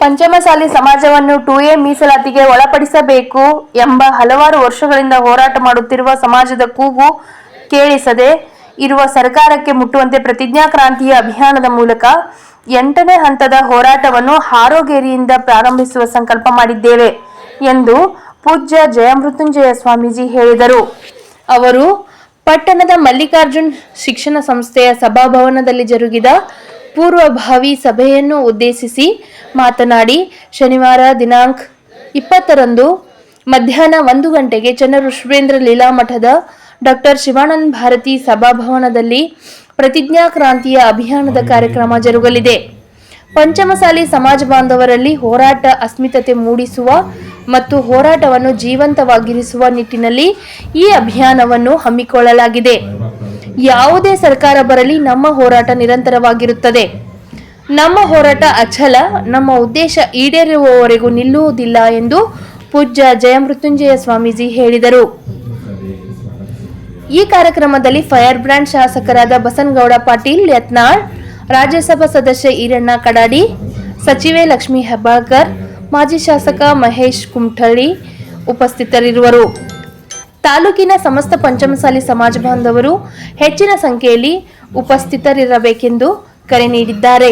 ಪಂಚಮಸಾಲಿ ಸಮಾಜವನ್ನು to A ಮೀಸಲಾತಿಗೆ ಒಳಪಡಿಸಬೇಕು ಎಂಬ ಹಲವಾರು ವರ್ಷಗಳಿಂದ ಹೋರಾಟ ಮಾಡುತ್ತಿರುವ ಸಮಾಜದ ಕೂಗು ಕೇಳಿಸದೆ ಇರುವ ಸರ್ಕಾರಕ್ಕೆ ಮುಟ್ಟುವಂತೆ ಪ್ರತಿಜ್ಞಾ ಕ್ರಾಂತಿಯ ಅಭಿಯಾನದ ಮೂಲಕ ಎಂಟನೇ ಹಂತದ ಹೋರಾಟವನ್ನು ಹಾರೋಗೇರಿಯಿಂದ ಪ್ರಾರಂಭಿಸುವ ಸಂಕಲ್ಪ ಮಾಡಿದ್ದೇವೆ ಎಂದು ಪೂಜ್ಯ ಜಯಮೃತ್ಯುಂಜಯ ಸ್ವಾಮೀಜಿ ಹೇಳಿದರು. ಅವರು ಪಟ್ಟಣದ ಮಲ್ಲಿಕಾರ್ಜುನ್ ಶಿಕ್ಷಣ ಸಂಸ್ಥೆಯ ಸಭಾಭವನದಲ್ಲಿ ಜರುಗಿದ ಪೂರ್ವಭಾವಿ ಸಭೆಯನ್ನು ಉದ್ದೇಶಿಸಿ ಮಾತನಾಡಿ, ಶನಿವಾರ ದಿನಾಂಕ ಇಪ್ಪತ್ತರಂದು ಮಧ್ಯಾಹ್ನ ಒಂದು ಗಂಟೆಗೆ ಚನ್ನಋಷ್ಭೇಂದ್ರ ಲೀಲಾ ಮಠದ ಡಾಕ್ಟರ್ ಶಿವಾನಂದ ಭಾರತಿ ಸಭಾಭವನದಲ್ಲಿ ಪ್ರತಿಜ್ಞಾ ಕ್ರಾಂತಿಯ ಅಭಿಯಾನದ ಕಾರ್ಯಕ್ರಮ ಜರುಗಲಿದೆ. ಪಂಚಮಸಾಲಿ ಸಮಾಜ ಬಾಂಧವರಲ್ಲಿ ಹೋರಾಟ ಅಸ್ಮಿತತೆ ಮೂಡಿಸುವ ಮತ್ತು ಹೋರಾಟವನ್ನು ಜೀವಂತವಾಗಿರಿಸುವ ನಿಟ್ಟಿನಲ್ಲಿ ಈ ಅಭಿಯಾನವನ್ನು ಹಮ್ಮಿಕೊಳ್ಳಲಾಗಿದೆ. ಯಾವುದೇ ಸರ್ಕಾರ ಬರಲಿ ನಮ್ಮ ಹೋರಾಟ ನಿರಂತರವಾಗಿರುತ್ತದೆ. ನಮ್ಮ ಹೋರಾಟ ಅಚಲ, ನಮ್ಮ ಉದ್ದೇಶ ಈಡೇರುವವರೆಗೂ ನಿಲ್ಲುವುದಿಲ್ಲ ಎಂದು ಪೂಜ್ಯ ಜಯಮೃತ್ಯುಂಜಯ ಸ್ವಾಮೀಜಿ ಹೇಳಿದರು. ಈ ಕಾರ್ಯಕ್ರಮದಲ್ಲಿ ಫೈರ್ ಬ್ರ್ಯಾಂಡ್ ಶಾಸಕರಾದ ಬಸನ್ಗೌಡ ಪಾಟೀಲ್, ಯತ್ನಾಳ್, ರಾಜ್ಯಸಭಾ ಸದಸ್ಯ ಈರಣ್ಣ ಕಡಾಡಿ, ಸಚಿವೆ ಲಕ್ಷ್ಮೀ ಹೆಬ್ಬಾಳ್ಕರ್, ಮಾಜಿ ಶಾಸಕ ಮಹೇಶ್ ಕುಮಠಳ್ಳಿ ಉಪಸ್ಥಿತರಿರುವರು. ತಾಲೂಕಿನ ಸಮಸ್ತ ಪಂಚಮಸಾಲಿ ಸಮಾಜ ಬಾಂಧವರು ಹೆಚ್ಚಿನ ಸಂಖ್ಯೆಯಲ್ಲಿ ಉಪಸ್ಥಿತರಿರಬೇಕೆಂದು ಕರೆ ನೀಡಿದ್ದಾರೆ.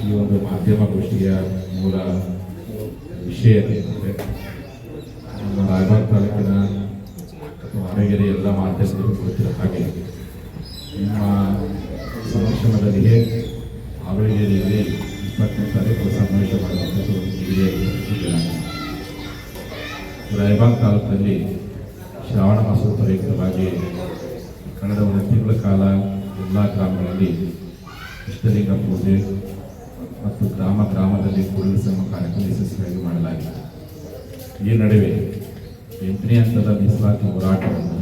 ಈ ಒಂದು ಮಾಧ್ಯಮಗೋಷ್ಠಿಯ ಮೂಲ ವಿಷಯ ಏನಂದರೆ ನಮ್ಮ ರಾಯಬಾಗ್ ತಾಲೂಕಿನ ಅಥವಾ ಆರೋಗ್ಯದ ಎಲ್ಲ ಗೊತ್ತಿರೋ ಹಾಗೆ. ನಿಮ್ಮ ಸಂರಕ್ಷಣದಲ್ಲಿಯೇ ಹಾವೇರಿಯಲ್ಲಿ ಇಪ್ಪತ್ತನೇ ತಾರೀಕು ಸಮಾವೇಶ ಮಾಡುವಂಥದ್ದು ರಾಯಬಾಗ್ ತಾಲೂಕಿನಲ್ಲಿ ಶ್ರಾವಣ ಮಾಸದ ಪ್ರಯುಕ್ತವಾಗಿ ಕಳೆದ ಒಂದು ತಿಂಗಳ ಕಾಲ ಎಲ್ಲ ಗ್ರಾಮಗಳಲ್ಲಿ ಇಷ್ಟಲಿಂಗ ಪೂಜೆ ಮತ್ತು ಗ್ರಾಮ ಗ್ರಾಮದಲ್ಲಿ ಕೂಡಲ ಸಂಘ ಕಾರ್ಯಕ್ರಮ ಯಶಸ್ವಿಯಾಗಿ ಮಾಡಲಾಗಿದೆ. ಈ ನಡುವೆ ಎಂಟನೇ ಹಂತದ ಮೀಸಲಾತಿ ಹೋರಾಟವನ್ನು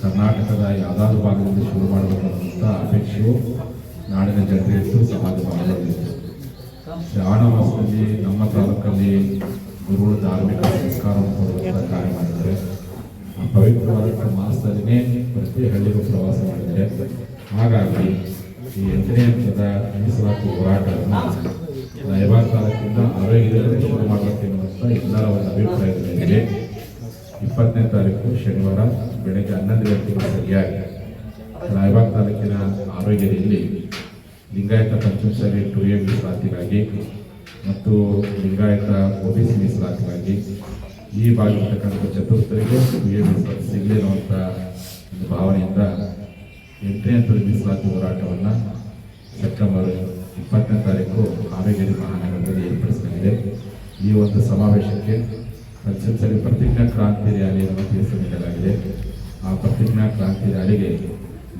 ಕರ್ನಾಟಕದ ಯಾವುದಾದ್ರೂ ಭಾಗದಲ್ಲಿ ಶುರು ಮಾಡಬೇಕಂತ ಅಪೇಕ್ಷೆಯು ನಾಡಿನ ಜನರಿತ್ತು ಸಮಾಜ ಬಾಂಧವರಿತ್ತು ಶ್ರಾವಣ ಮಾಸದಲ್ಲಿ ನಮ್ಮ ತಾಲೂಕಲ್ಲಿ ಗುರುಗಳು ಧಾರ್ಮಿಕ ಸಂಸ್ಕಾರವನ್ನು ಕೊಡುವಂಥ ಕಾರ್ಯ ಮಾಡಿದ್ದಾರೆ. ಆ ಪವಿತ್ರವಾದಂಥ ಮಾಸದಲ್ಲಿನೇ ಪ್ರತಿ ಹಳ್ಳಿಗೂ ಪ್ರವಾಸ ಮಾಡಿದ್ದಾರೆ. ಹಾಗಾಗಿ ಈ ಎಂಟನೇ ಹಂತದ ಮೀಸಲಾತಿ ಹೋರಾಟವನ್ನು ರಾಯಬಾಗ್ ತಾಲೂಕಿಂದ ಆರೋಗ್ಯದಲ್ಲಿ ಶುರು ಮಾಡಬೇಕೆನ್ನುವಂಥ ಎಲ್ಲರ ಒಂದು ಅಭಿಪ್ರಾಯದ ಇಪ್ಪತ್ತನೇ ತಾರೀಕು ಶನಿವಾರ ಬೆಳಗ್ಗೆ ಹನ್ನೊಂದು ಗಂಟೆಗೆ ಸರಿಯಾಗಿ. ರಾಯಬಾಗ್ ತಾಲೂಕಿನ ಆರೋಗ್ಯದಲ್ಲಿ ಲಿಂಗಾಯತ ಪಂಚಮಸಾಲಿ ಟು ಎ ಮೀಸಲಾತಿಗಾಗಿ ಮತ್ತು ಲಿಂಗಾಯತ ಒ ಬಿ ಸಿ ಮೀಸಲಾತಿಗಾಗಿ ಈ ಭಾಗಿರ್ತಕ್ಕಂಥ ಚತುರ್ಥರಿಗೆ ಟು ಎ ಮೀಸಲಾತಿ ಸಿಗಲಿ ಅನ್ನುವಂಥ ಒಂದು ಭಾವನೆಯಿಂದ ಎಂಟನೇ ಹಂತದ ಮೀಸಲಾತಿ ಹೋರಾಟವನ್ನು ಸೆಪ್ಟೆಂಬರ್ ಇಪ್ಪತ್ತನೇ ತಾರೀಕು ಆರೋಗ್ಯ ಮಹಾನಗರದಲ್ಲಿ ಏರ್ಪಡಿಸಲಾಗಿದೆ. ಈ ಒಂದು ಸಮಾವೇಶಕ್ಕೆ ಪಂಚಮಸಾಲಿ ಪ್ರತಿಜ್ಞಾ ಕ್ರಾಂತಿ ರ್ಯಾಲಿಯನ್ನು ಹೆಸರು ನೀಡಲಾಗಿದೆ. ಆ ಪ್ರತಿಜ್ಞಾ ಕ್ರಾಂತಿ ರ್ಯಾಲಿಗೆ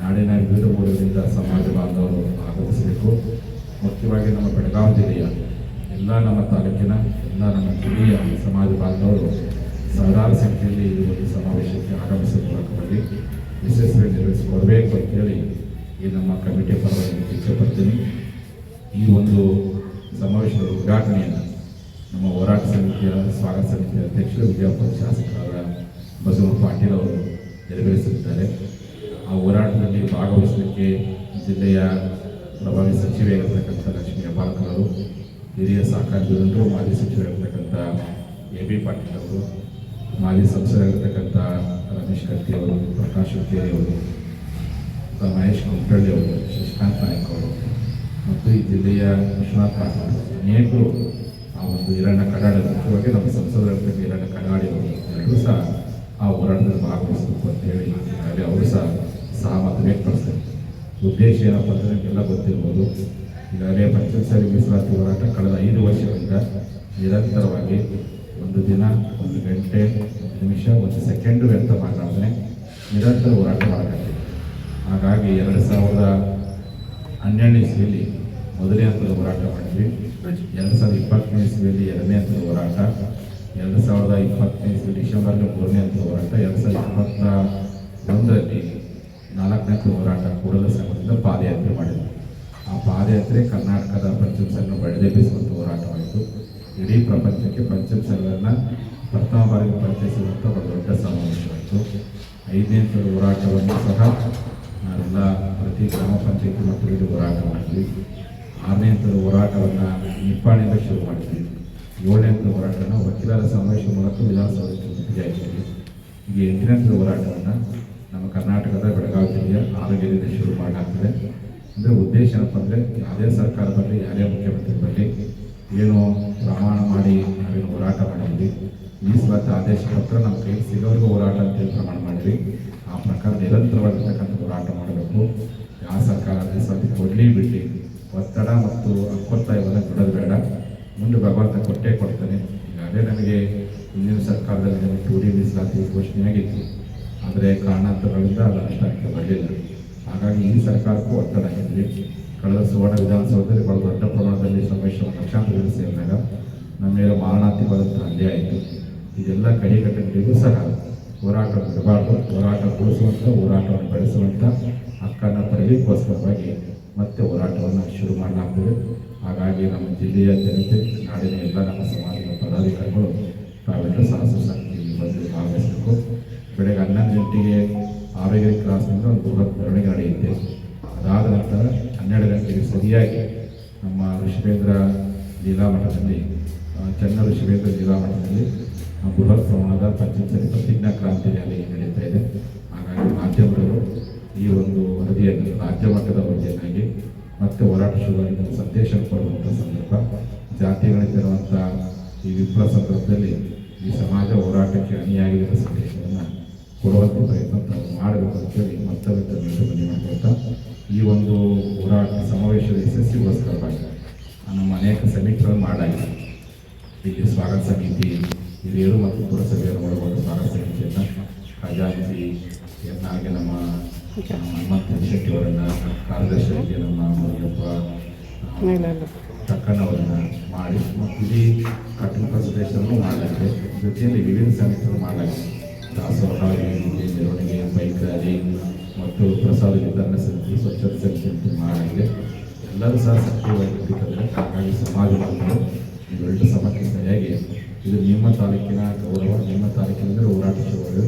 ನಾಡಿನ ವಿವಿಧ ಮೂಲಗಳಿಂದ ಸಮಾಜ ಬಾಂಧವರು ಆಗಮಿಸಬೇಕು. ಮುಖ್ಯವಾಗಿ ನಮ್ಮ ಬೆಳಗಾವಿ ಜಿಲ್ಲೆಯ ಎಲ್ಲ ನಮ್ಮ ತಾಲೂಕಿನ, ಎಲ್ಲ ನಮ್ಮ ಜಿಲ್ಲೆಯ ಸಮಾಜ ಬಾಂಧವರು ಸಾವಿರಾರು ಸಂಖ್ಯೆಯಲ್ಲಿ ಈ ಒಂದು ಸಮಾವೇಶಕ್ಕೆ ಆಗಮಿಸುವ ಮೂಲಕವಾಗಿ ಯಶಸ್ವಿ ನಿರ್ವಹಿಸಿಕೊಡಬೇಕು ಅಂತೇಳಿ ಈ ನಮ್ಮ ಕಮಿಟಿ ಪರವಾಗಿ ಇಚ್ಛೆಪಡ್ತೀನಿ ಈ ಒಂದು ಸಮಾವೇಶದ ಉದ್ಘಾಟನೆಯನ್ನು ನಮ್ಮ ಹೋರಾಟ ಸಮಿತಿಯ, ಸ್ವಾಗತ ಸಮಿತಿಯ ಅಧ್ಯಕ್ಷರು ವಿಜಯಪುರ ಶಾಸಕರಾದ ಬಸವ ಪಾಟೀಲ್ ಅವರು ನೆರವೇರಿಸಿದ್ದಾರೆ ಆ ಹೋರಾಟದಲ್ಲಿ ಭಾಗವಹಿಸಲಿಕ್ಕೆ ಜಿಲ್ಲೆಯ ಪ್ರಭಾವಿ ಸಚಿವೆಯಾಗಿರ್ತಕ್ಕಂಥ ಲಕ್ಷ್ಮೀ ಹೆಬ್ಬಾಳ್ಕರ್ ಅವರು, ಹಿರಿಯ ಜನರು ಮಾಜಿ ಸಚಿವರಾಗಿರ್ತಕ್ಕಂಥ ಎ ಬಿ ಪಾಟೀಲ್ ಅವರು, ಮಾಜಿ ಸಂಸದರಾಗಿರ್ತಕ್ಕಂಥ ರಮೇಶ್ ಕತ್ತಿ ಅವರು, ಪ್ರಕಾಶ್ ಹುಕ್ಕೇರಿ ಅವರು ಮಹೇಶ್ ಕುಮಟಳ್ಳಿ ಅವರು, ಶಶಿಕಾಂತ್ ನಾಯ್ಕ ಅವರು ಮತ್ತು ಈ ಜಿಲ್ಲೆಯ ವಿಶ್ವನಾಥ್ ಪಾಟೀಲ್ ಅನೇಕರು ಆ ಒಂದು ಈರಣ್ಣ ಕಡಾಡಿ ಮುಖ್ಯವಾಗಿ ನಮ್ಮ ಸಂಸದರಾಗಿರ್ತಕ್ಕ ಈರಣ್ಣ ಕಡಾಡಿ ಅವರು ಎಲ್ಲರೂ ಸಹ ಆ ಹೋರಾಟದಲ್ಲಿ ಭಾಗವಹಿಸಬೇಕು ಅಂತೇಳಿ ಈಗಾಗಲೇ ಅವರು ಸಹ ಸಹಮತ ವ್ಯಕ್ತಪಡಿಸ್ತಾರೆ ಉದ್ದೇಶ ಏನಪ್ಪ ಅಂದರೆ ನಿಮಗೆಲ್ಲ ಗೊತ್ತಿರ್ಬೋದು ಈಗಾಗಲೇ ಪಂಚಮಸಾಲಿ ಮೀಸಲಾತಿ ಹೋರಾಟ ಕಳೆದ ಐದು ವರ್ಷಗಳಿಂದ ನಿರಂತರವಾಗಿ ಒಂದು ದಿನ, ಒಂದು ಗಂಟೆ, ಒಂದು ನಿಮಿಷ, ಒಂದು ಸೆಕೆಂಡು ವ್ಯರ್ಥ ಮಾಡಲಾರ್ದೇ ನಿರಂತರ ಹೋರಾಟ ಮಾಡಲಾಗಿದೆ. ಹಾಗಾಗಿ ಎರಡು ಸಾವಿರದ ಹನ್ನೆರಡನೇ ಇಸ್ವಿಯಲ್ಲಿ ಮೊದಲನೇ ಹಂತದ ಹೋರಾಟ ಮಾಡಿದ್ವಿ. ಎರಡು ಸಾವಿರದ ಇಪ್ಪತ್ತನೇ ಇಸ್ವಿಯಲ್ಲಿ ಎರಡನೇ ಹಂತದ ಹೋರಾಟ, ಎರಡು ಸಾವಿರದ ಇಪ್ಪತ್ತನೇ ಇಸ್ವಿ ಡಿಸೆಂಬರ್ಗೆ ಮೂರನೇ ಹಂತದ ಹೋರಾಟ, ಎರಡು ಸಾವಿರದ ಇಪ್ಪತ್ತ ಒಂದರಲ್ಲಿ ನಾಲ್ಕನೇ ಹಂತದ ಹೋರಾಟ ಕೂಡಲ ಸಂಘದಿಂದ ಪಾದಯಾತ್ರೆ ಮಾಡಿದ್ವಿ ಆ ಪಾದಯಾತ್ರೆ ಕರ್ನಾಟಕದ ಪಂಚಮಸನ್ನು ಬಡಿದೆಬ್ಬಿಸುವಂಥ ಹೋರಾಟವಾಯಿತು ಇಡೀ ಪ್ರಪಂಚಕ್ಕೆ ಪಂಚಾಯತ್ ಪ್ರಥಮ ಬಾರಿಗೆ ಪರಿಚಯಿಸುವಂಥ ಒಂದು ದೊಡ್ಡ ಸಮಾವೇಶವಾಯಿತು ಐದನೇ ಹಂತದ ಹೋರಾಟವನ್ನು ಸಹ ನಾವೆಲ್ಲ ಪ್ರತಿ ಗ್ರಾಮ ಪಂಚಾಯತಿ ಮಟ್ಟದಲ್ಲಿ ಹೋರಾಟ ಮಾಡಿದ್ವಿ. ಆರನೇ ಹಂತದ ಹೋರಾಟವನ್ನು ನಿಪ್ಪಾಣಿಂದ ಶುರು ಮಾಡಿದ್ವಿ ಹಂತದ ಹೋರಾಟನ ವಕೀಲರ ಸಮಾವೇಶ ಮೂಲಕ ವಿಧಾನಸೌಧಕ್ಕೆ ಮುತ್ತಿಗೆ ಹಾಕಿದ್ವಿ ಈಗ ಎಂಟನೇ ಹಂತದ ಹೋರಾಟವನ್ನು ನಮ್ಮ ಕರ್ನಾಟಕದ ಬೆಳಗಾವಿ ಜಿಲ್ಲೆಯ ಆರೋಗ್ಯದಿಂದ ಶುರು ಮಾಡಲಾಗ್ತದೆ. ಅಂದರೆ ಉದ್ದೇಶ ಏನಪ್ಪ ಅಂದರೆ ಯಾವುದೇ ಸರ್ಕಾರ ಬರಲಿ ಯಾರೇ ಮುಖ್ಯಮಂತ್ರಿ ಬರಲಿ, ಏನು ಪ್ರಮಾಣ ಮಾಡಿ ನಾವೇನು ಹೋರಾಟ ಮಾಡಿದ್ವಿ. ಈ ಮೀಸಲಾತಿ ಆದೇಶ ಪತ್ರ ನಮ್ಮ ಕೈಗೆ ಸಿಗೋರಿಗೂ ಹೋರಾಟ ಅಂತೇಳಿ ಪ್ರಮಾಣ ಮಾಡಿದ್ವಿ. ಆ ಪ್ರಕಾರ ನಿರಂತರವಾಗಿರ್ತಕ್ಕಂಥ ಹೋರಾಟ ಮಾಡಬೇಕು. ಯಾವ ಸರ್ಕಾರ ಮೀಸಲಾತಿ ಕೊಡಲಿ ಬಿಡಲಿ ಒತ್ತಡ ಮತ್ತು ಅಕ್ಕೊತ್ತಾಯವನ್ನು ಬಿಡೋದು ಬೇಡ. ಮುಂದೆ ಭಗವಂತ ಕೊಟ್ಟೇ ಕೊಡ್ತಾನೆ. ಈಗಾಗಲೇ ನಮಗೆ ಹಿಂದಿನ ಸರ್ಕಾರದಲ್ಲಿ ನಮಗೆ ಟೂರಿ ಮೀಸಲಾತಿ ಘೋಷಣೆ ಆಗಿತ್ತು. ಆದರೆ ಕಾರಣಾಂತರಗಳಿಂದ ಅದು ಅಷ್ಟಾಗಿ ಬರಲಿಲ್ಲ. ಹಾಗಾಗಿ ಈ ಸರ್ಕಾರಕ್ಕೂ ಒತ್ತಡ ಆಗಿದ್ವಿ ಕಳೆದ ಸುವರ್ಣ ವಿಧಾನಸೌಧದಲ್ಲಿ ಬಹಳ ದೊಡ್ಡ ಪ್ರಮಾಣದಲ್ಲಿ ಸಮಾವೇಶವನ್ನು ಲಕ್ಷಾಂತರ ಜನ ಸೇರಿದಾಗ ನಮ್ಮ ಮೇಲೆ ಮಾರಣಾಂತಿಕವಾದಂಥ ಹಲ್ಲೆ ಆಯಿತು. ಇದೆಲ್ಲ ಕಡಿಗಟ್ಟಿಗೂ ಸಹ ಹೋರಾಟ ಬಿಡಬಾರ್ದು. ಹೋರಾಟ ಉಳಿಸುವಂಥ ಹೋರಾಟವನ್ನು ಬೆಳೆಸುವಂಥ ಹಕ್ಕನ್ನು ಪಡೆಯಲಿಕ್ಕೋಸ್ಕರವಾಗಿ ಮತ್ತೆ ಹೋರಾಟವನ್ನು ಶುರು ಮಾಡಲಾಗ್ತದೆ. ಹಾಗಾಗಿ ನಮ್ಮ ಜಿಲ್ಲೆಯ ಜನತೆ, ನಾಡಿನ ಎಲ್ಲ ನಮ್ಮ ಸಮಾಜದ ಪದಾಧಿಕಾರಿಗಳು ತಾವೆಲ್ಲ ಸಾಹಸ ಶಕ್ತಿಯಲ್ಲಿ ಬಂದು ಭಾಗವಹಿಸಬೇಕು. ಬೆಳಗ್ಗೆ ಹನ್ನೊಂದು ಗಂಟೆಗೆ ಆರೋಗ್ಯ ಕ್ರಾಸ್ನಿಂದ ಒಂದು ಬೃಹತ್ ಮೆರವಣಿಗೆ ನಡೆಯುತ್ತೆ. ಅದಾದ ನಂತರ ಹನ್ನೆರಡು ಗಂಟೆಗೆ ಸರಿಯಾಗಿ ನಮ್ಮ ಋಷಭೇಂದ್ರ ಮಟ್ಟದಲ್ಲಿ ಚೆನ್ನ ಋಷಭೇಂದ್ರ ಮಟ್ಟದಲ್ಲಿ ಬೃಹತ್ ಪ್ರಮಾಣದ ಪಂಚಮಸಾಲಿ ಪ್ರತಿಜ್ಞಾ ಕ್ರಾಂತಿ ರ್ಯಾಲಿ ನಡೀತಾ ಇದೆ. ಹಾಗಾಗಿ ಮಾಧ್ಯಮಗಳು ಈ ಒಂದು ವರದಿಯನ್ನು ರಾಜ್ಯ ಮಟ್ಟದ ಮತ್ತೆ ಹೋರಾಟ ಶುರುವಾಗಿದೆ ಸಂದೇಶ ಕೊಡುವಂಥ ಸಂದರ್ಭ. ಜಾತಿಗಳಿದ್ದಿರುವಂಥ ಈ ವಿಫಲ ಸಂದರ್ಭದಲ್ಲಿ ಈ ಸಮಾಜ ಹೋರಾಟಕ್ಕೆ ಅನಿಯಾಗಿರುವ ಸಂದೇಶವನ್ನು ಕೊಡುವಂಥ ಪ್ರಯತ್ನ ತಾವು ಮಾಡಬೇಕು ಅಂತೇಳಿ ಮತ್ತೊಂದು ಮಾಡ್ಕೊಳ್ತಾ ಈ ಒಂದು ಹೋರಾಟ ಸಮಾವೇಶದ ಯಶಸ್ವಿಗೋಸ್ಕರವಾಗಿ ನಮ್ಮ ಅನೇಕ ಸಮಿತಿಗಳು ಮಾಡಲಾಗಿದೆ. ಇಲ್ಲಿ ಸ್ವಾಗತ ಸಮಿತಿ ಹಿರಿಯರು ಮತ್ತು ಪುರಸಭೆಯರು ಒಳಗೊಂಡ ಸ್ವಾಗತ ಸಮಿತಿಯನ್ನು ಖಜಾಂಚಿ ಎಲ್ಲ ಹಾಗೆ ನಮ್ಮ ಹನುಮಂತ ಶೆಟ್ಟಿ ಕಾರ್ಯದರ್ಶಿಯಾಗಿ ನಮ್ಮ ಮುನಿಯಪ್ಪ ಟಕ್ಕನವರನ್ನ ಮಾಡಿ ಮತ್ತು ಇಡೀ ಕಟ್ಟಡ ಪ್ರದೇಶವನ್ನು ಮಾಡಲಾಗಿದೆ ಜೊತೆಯಲ್ಲಿ ವಿವಿಧ ಸಮಿತಿಗಳು ಮಾಡಲಾಗಿದೆ. ದಾಸೋಹ ಮೆರವಣಿಗೆ ಬೈಕ್ ರ್ಯಾಲಿ ಮತ್ತು ಪ್ರಸಾದ ವಿತರಣೆ ಸಮಿತಿ ಸ್ವಚ್ಛತೆ ಸಮಿತಿ ಮಾಡಲಾಗಿದೆ. ಎಲ್ಲರೂ ಸಹ ಸಕ್ರಿಯವಾಗಿರ್ಬೇಕಂದ್ರೆ ಹಾಗಾಗಿ ಸಮಾಜ ಬಾಂಧವರು ಇವೆರಡು ಸಮಕ್ಕೆ ಸರಿಯಾಗಿ ಇದು ನಿಮ್ಮ ತಾಲೂಕಿನ ಗೌರವ ನಿಮ್ಮ ತಾಲೂಕಿನಿಂದ ಹೋರಾಟ ಒಂದು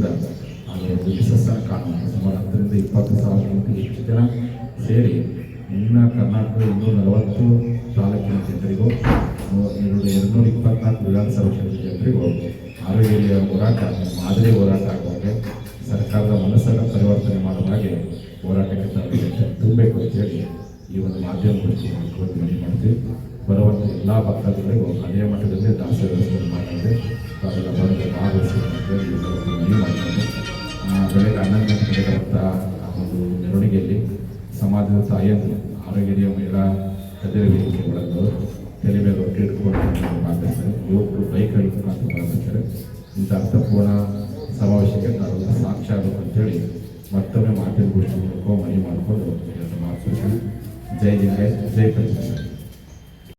ಯಶಸ್ಸನ್ನು ಕಾಣುತ್ತೆ ಸುಮಾರು ಹತ್ತರಿಂದ ಇಪ್ಪತ್ತು ಸಾವಿರಕ್ಕಿಂತ ಹೆಚ್ಚು ಜನ ಸೇರಿ ಇನ್ನ ಕರ್ನಾಟಕದ ಇನ್ನೂರ ನಲವತ್ತು ತಾಲೂಕಿನ ಜನರಿಗೂ ಎರಡು ಎರಡುನೂರ ಇಪ್ಪತ್ನಾಲ್ಕು ವಿಧಾನಸಭಾ ಕ್ಷೇತ್ರದ ಜನರಿಗೂ ಆರೋಗ್ಯ ಹೋರಾಟ ಮಾದರಿ ಹೋರಾಟ ಆಗುವಾಗೆ ಸರ್ಕಾರದ ಮನಸ್ಸನ್ನು ಪರಿವರ್ತನೆ ಮಾಡುವ ಹಾಗೆ ಹೋರಾಟಕ್ಕೆ ತಾವು ತುಂಬಬೇಕು ಅಂತೇಳಿ ಈ ಒಂದು ಮಾಧ್ಯಮ ಕುರಿತು ಮನವಿ ಮಾಡ್ತೀವಿ ಬರುವಂಥ ಎಲ್ಲ ಭಕ್ತಾದಿಗಳಿಗೂ ಅದೇ ಮಟ್ಟದಲ್ಲಿ ದಾಸ ವ್ಯವಸ್ಥೆ ಮಾಡಿದೆ ಭಾಗವಹಿಸಬೇಕು ಅಂತೇಳಿ ಮನವಿ ಬೆಳಗ್ಗೆ ಹನ್ನೊಂದು ಗಂಟೆ ನಡೆಯುವಂಥ ಒಂದು ಮೆರವಣಿಗೆಯಲ್ಲಿ ಸಮಾಜದ ತಾಯಿಯನ್ನು ಆರೋಗ್ಯ ಮಹಿಳಾ ಕದಿರ ವೇದಿಕೆ ಒಳಗವರು